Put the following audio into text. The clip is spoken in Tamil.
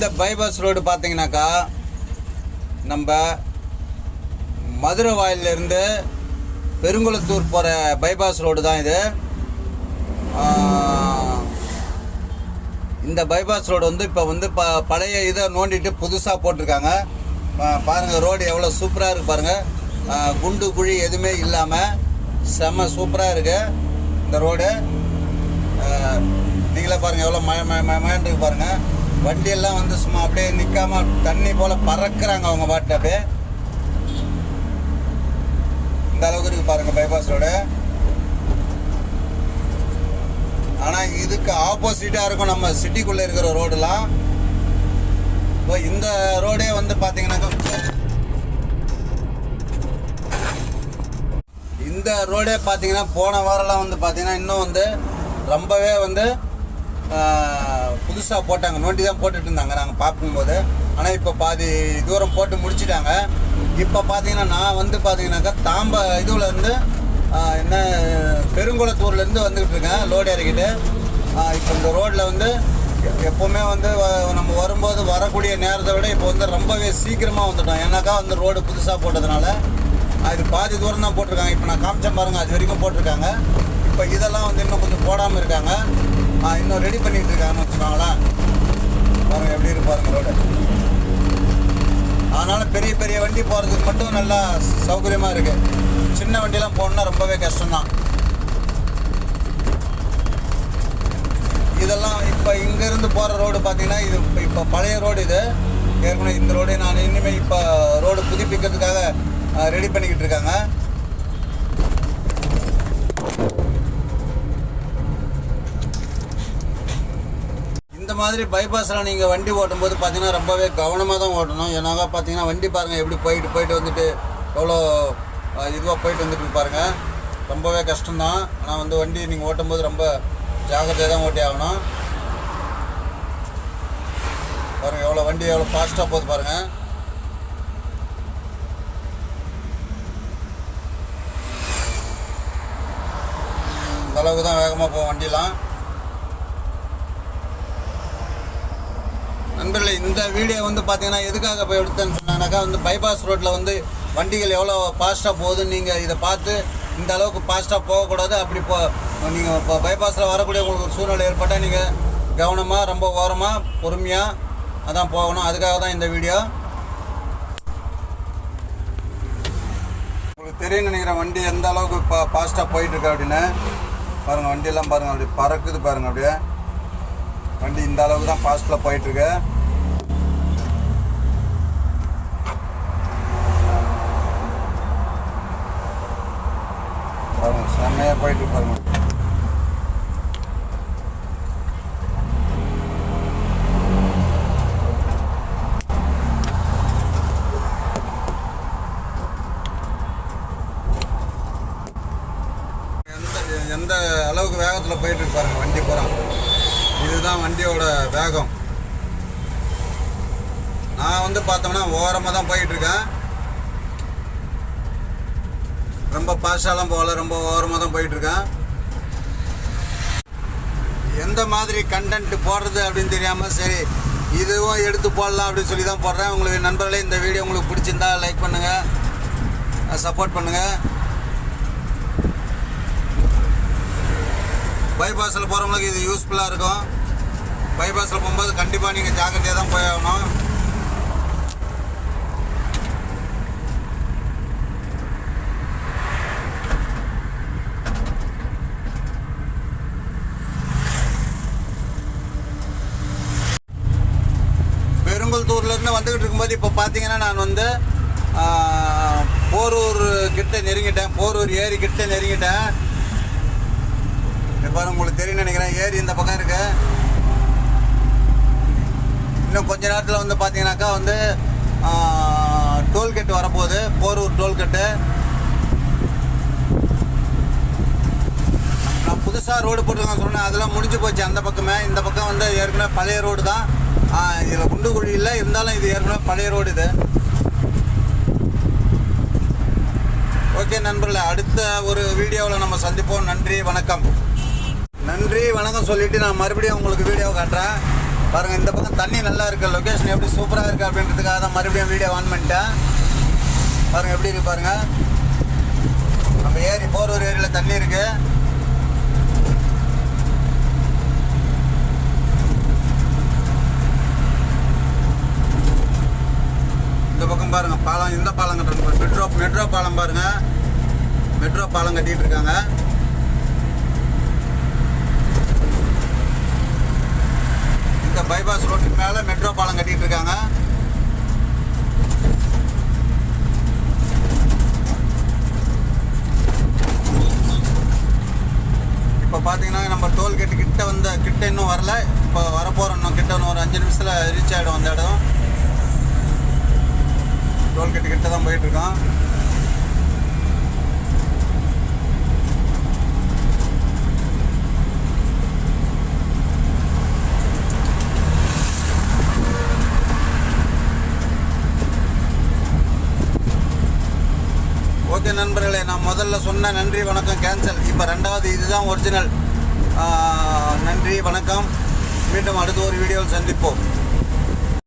இந்த பைபாஸ் ரோடு பார்த்தீங்கன்னாக்கா நம்ம மதுரை வாயிலிருந்து பெருங்குளத்தூர் போகிற பைபாஸ் ரோடு தான் இது. இந்த பைபாஸ் ரோடு வந்து இப்போ வந்து ப பழைய இதை நோண்டிட்டு புதுசாக போட்டிருக்காங்க. பாருங்கள் ரோடு எவ்வளோ சூப்பராக இருக்குது பாருங்கள் குண்டு குழி எதுவுமே இல்லாமல் செம்ம சூப்பராக இருக்குது இந்த ரோடு. நீங்களே பாருங்கள் எவ்வளோ ம ம மழை இருக்கு வண்டியெல்லாம் வந்து சும்மா அப்படியே நிற்காம தண்ணி போல பறக்கிறாங்க அவங்க பாட்டு அப்படியே. இந்த அளவுக்கு இருக்கு பாருங்க பைபாஸ் ரோடு ஆனால் இதுக்கு ஆப்போசிட்டாக இருக்கும் நம்ம சிட்டிக்குள்ளே இருக்கிற ரோடுலாம் இப்போ இந்த ரோடே வந்து பார்த்தீங்கன்னாக்கா இந்த ரோடே பார்த்தீங்கன்னா போன வாரம்லாம் வந்து பார்த்தீங்கன்னா இன்னும் வந்து ரொம்பவே வந்து புதுசாக போட்டாங்க. நோண்டி தான் போட்டுட்டு இருந்தாங்க. நாங்கள் பார்க்கும்போது. ஆனால் இப்போ பாதி தூரம் போட்டு முடிச்சிட்டாங்க. இப்போ பார்த்தீங்கன்னா நான் வந்து பார்த்தீங்கன்னாக்கா தாம்ப இதுவில் இருந்து என்ன பெருங்குளத்தூர்லேருந்து வந்துக்கிட்டு இருக்கேன். லோடு இறக்கிட்டு. இப்போ இந்த ரோட்டில் வந்து எப்போவுமே வந்து நம்ம வரும்போது வரக்கூடிய நேரத்தை விட இப்போ வந்து ரொம்பவே சீக்கிரமாக வந்துட்டோம். ஏன்னாக்கா வந்து ரோடு புதுசாக போட்டதுனால. அது பாதி தூரம் தான் போட்டிருக்காங்க. இப்போ நான் காமிச்சேன் பாருங்கள் அது வரைக்கும் போட்டிருக்காங்க. இப்போ இதெல்லாம் வந்து இன்னும் கொஞ்சம் போடாமல் இருக்காங்க. இன்னும் ரெடி பண்ணிட்டு இருக்காங்கன்னு வச்சுக்கோங்களேன் பாருங்க எப்படி இருக்கு பாருங்க ரோடு அதனால் பெரிய பெரிய வண்டி போகிறதுக்கு மட்டும் நல்லா சௌகரியமாக இருக்குது சின்ன வண்டிலாம் போகணுன்னா ரொம்பவே கஷ்டம்தான். இதெல்லாம் இப்போ இங்கேருந்து போகிற ரோடு பார்த்தீங்கன்னா இது இப்போ இப்போ பழைய ரோடு இது. ஏற்கனவே இந்த ரோடு நான் இனிமேல் இப்போ ரோடு புதுப்பிக்கிறதுக்காக ரெடி பண்ணிக்கிட்டு இருக்காங்க. மாதிரி பைபாஸில் நீங்கள் வண்டி ஓட்டும்போது பார்த்தீங்கன்னா ரொம்பவே கவனமாக தான் ஓட்டணும். ஏன்னாக்கா பார்த்தீங்கன்னா வண்டி பாருங்கள் எப்படி போயிட்டு போயிட்டு வந்துட்டு எவ்வளோ இதுவாக போயிட்டு வந்துட்டு பாருங்கள் ரொம்பவே கஷ்டம்தான். ஆனால் வந்து வண்டி நீங்கள் ஓட்டும்போது ரொம்ப ஜாக்கிரதையாக தான் ஓட்டி ஆகணும். பாருங்கள் எவ்வளோ வண்டி எவ்வளோ ஃபாஸ்ட்டாக போகுது பாருங்கள் அளவுக்கு தான் வேகமாக போகும் வண்டிலாம் நண்பர்களே இந்த வீடியோ வந்து பார்த்தீங்கன்னா எதுக்காக போய் எடுத்தேன்னு சொன்னாங்கனாக்கா வந்து பைபாஸ் ரோட்டில் வந்து வண்டிகள் எவ்வளோ ஃபாஸ்ட்டாக போகுதுன்னு நீங்கள் இதை பார்த்து இந்த அளவுக்கு ஃபாஸ்ட்டாக போகக்கூடாது. அப்படி போ நீங்கள் இப்போ பைபாஸில் வரக்கூடிய உங்களுக்கு ஒரு சூழ்நிலை ஏற்பட்டால் நீங்கள் கவனமாக ரொம்ப ஓரமாக பொறுமையாக அதான் போகணும். அதுக்காக தான் இந்த வீடியோ உங்களுக்கு தெரியும் நினைக்கிறேன் வண்டி எந்த அளவுக்கு இப்போ ஃபாஸ்ட்டாக போயிட்டுருக்கு அப்படின்னு. பாருங்கள் வண்டியெல்லாம் பாருங்கள் அப்படி பறக்குது பாருங்கள் அப்படியே. வண்டி இந்த அளவுக்கு தான் ஃபாஸ்ட்டில் போயிட்டுருக்கு பாருங்க செம்மையாக போயிட்டு இருக்கு பாருங்க. எந்த எந்த அளவுக்கு வேகத்தில் போயிட்டு இருப்பாருங்க வண்டி போகிறான் இதுதான் வண்டியோட வேகம். நான் வந்து பார்த்தோம்னா ஓரமாக தான் போயிட்டு இருக்கேன். ரொம்ப பாஸ்டாலாம் போகல ரொம்ப ஓரமாக தான் போயிட்டுருக்கேன். எந்த மாதிரி கண்டென்ட் போடுறது அப்படின்னு தெரியாமல் சரி இதுவும் எடுத்து போடலாம் அப்படின்னு சொல்லி தான் போடுறேன். உங்களுக்கு நண்பர்களே இந்த வீடியோ உங்களுக்கு பிடிச்சிருந்தா லைக் பண்ணுங்கள் சப்போர்ட் பண்ணுங்கள் பைபாஸில் போகிறவங்களுக்கு இது யூஸ்ஃபுல்லாக இருக்கும். பைபாஸில் போகும்போது கண்டிப்பாக நீங்கள் ஜாக்கிரதையாக தான் போய் ஆகணும். பார்த்துக்கிட்டு இருக்கும்போது இப்போ பார்த்தீங்கன்னா நான் வந்து போரூர் கிட்ட நெருங்கிட்டேன். போரூர் ஏரி கிட்ட நெருங்கிட்டேன். இப்போ உங்களுக்கு தெரியும் நினைக்கிறேன். ஏரி இந்த பக்கம் இருக்கு. இன்னும் கொஞ்ச நேரத்தில் வந்து பார்த்தீங்கன்னாக்கா வந்து டோல்கேட் வரப்போகுது. போரூர் டோல்கேட்டு நான் புதுசாக ரோடு போட்டிருக்கேன் சொன்னேன். அதெல்லாம் முடிஞ்சு போச்சு அந்த பக்கமே. இந்த பக்கம் வந்து ஏற்கனவே பழைய ரோடு தான். இதில் குண்டு குழி இல்லை. இருந்தாலும் இது ஏற்கனவே பழைய ரோடு இது. ஓகே நண்பர்களே அடுத்த ஒரு வீடியோவில் நம்ம சந்திப்போம். நன்றி வணக்கம். நன்றி வணக்கம் சொல்லிவிட்டு நான் மறுபடியும் உங்களுக்கு வீடியோ காட்டுறேன். பாருங்கள் இந்த பக்கம் தண்ணி நல்லா இருக்குது லொக்கேஷன் எப்படி சூப்பராக இருக்குது அப்படின்றதுக்காக தான் மறுபடியும் வீடியோ ஆன் பண்ணிட்டேன். பாருங்கள் எப்படி இருக்கு பாருங்கள் நம்ம ஏரி போரூர் ஏரியில் தண்ணி இருக்குது பாலம் பக்கம் பாருங்க பாலம் இந்த பாலம் கட்டுறாங்க மெட்ரோ மெட்ரோ பாலம் பாருங்க. மெட்ரோ பாலம் கட்டிட்டு இருக்காங்க. இந்த பைபாஸ் ரோட்டுக்கு மேலே மெட்ரோ பாலம் கட்டிட்டு இருக்காங்க. இப்போ பார்த்தீங்கன்னா நம்ம டோல்கேட்டு கிட்ட வந்த கிட்ட இன்னும் வரல. இப்போ வரப்போகிறோம் இன்னும் கிட்ட இன்னும் ஒரு அஞ்சு நிமிஷத்தில் ரீச் ஆகிடும் அந்த இடம். டோல்கேட்டு கிட்ட தான் போயிட்டுருக்கோம் ஓகே நண்பர்களே நான் முதல்ல சொன்ன நன்றி வணக்கம் கேன்சல் இப்போ ரெண்டாவது இதுதான் ஒரிஜினல் நன்றி வணக்கம். மீண்டும் அடுத்த ஒரு வீடியோவில் சந்திப்போம்.